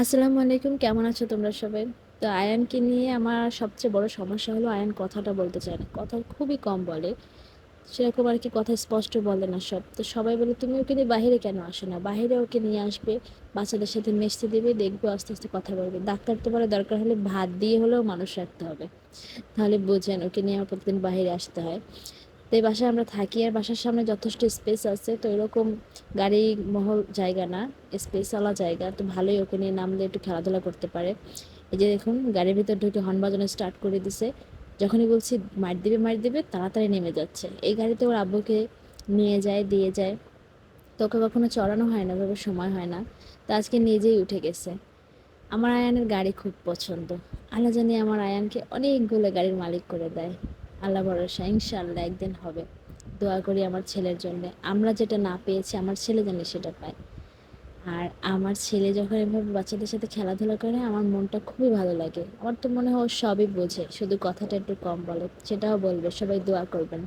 আসসালামু আলাইকুম, কেমন আছো তোমরা সবাই? তো আয়ানকে নিয়ে আমার সবচেয়ে বড় সমস্যা হলো আয়ান কথাটা বলতে চায় না। কথা খুবই কম বলে। সেরকম আর কি কথা স্পষ্ট বলে না সব। তো সবাই বলে, তুমি ওকে নিয়ে বাইরে কেন আসো না? বাইরে ওকে নিয়ে আসবে, বাচ্চাদের সাথে মিশতে দেবে, দেখবে আস্তে আস্তে কথা বলবে। ডাক্তার তো বলে দরকার হলে ভাত দিয়ে হলেও মানুষ রাখতে হবে। তাহলে বোঝেন, ওকে নিয়ে আমার প্রতিদিন বাইরে আসতে হয়। তো এই বাসায় আমরা থাকি আর বাসার সামনে যথেষ্ট স্পেস আছে, তো এরকম গাড়ি মহল জায়গা না স্পেসওয়ালা জায়গা, তো ভালোই ওকে নিয়ে নামলে একটু খেলাধুলা করতে পারে। এই যে দেখুন, গাড়ির ভিতর ঢুকে হর্ন বাজানো স্টার্ট করে দিছে। যখনই বলছি, মার দিবে মার দিবে, তাড়াতাড়ি নেমে যাচ্ছে। এই গাড়িতে ওর আব্বুকে নিয়ে যায়, দিয়ে যায়। তো ওকে কখনো চড়ানো হয় না, ওভাবে সময় হয় না। তো আজকে নিজেই উঠে গেছে। আমার আয়ানের গাড়ি খুব পছন্দ। আল্লাহ জানি আমার আয়ানকে অনেকগুলো গাড়ির মালিক করে দেয়। আল্লাহ ভরসা ইনশাআল্লাহ একদিন হবে। দোয়া করি আমার ছেলের জন্য। আমরা যেটা না পেয়েছি, আমার ছেলে জানি সেটা পায়। আর আমার ছেলে যখন এভাবে বাচ্চাদের সাথে খেলাধুলা করে, আমার মনটা খুবই ভালো লাগে। আমার তো মনে হয় সবই বোঝে, শুধু কথাটা একটু কম বলে, সেটাও বলবে। সবাই দোয়া করবেন।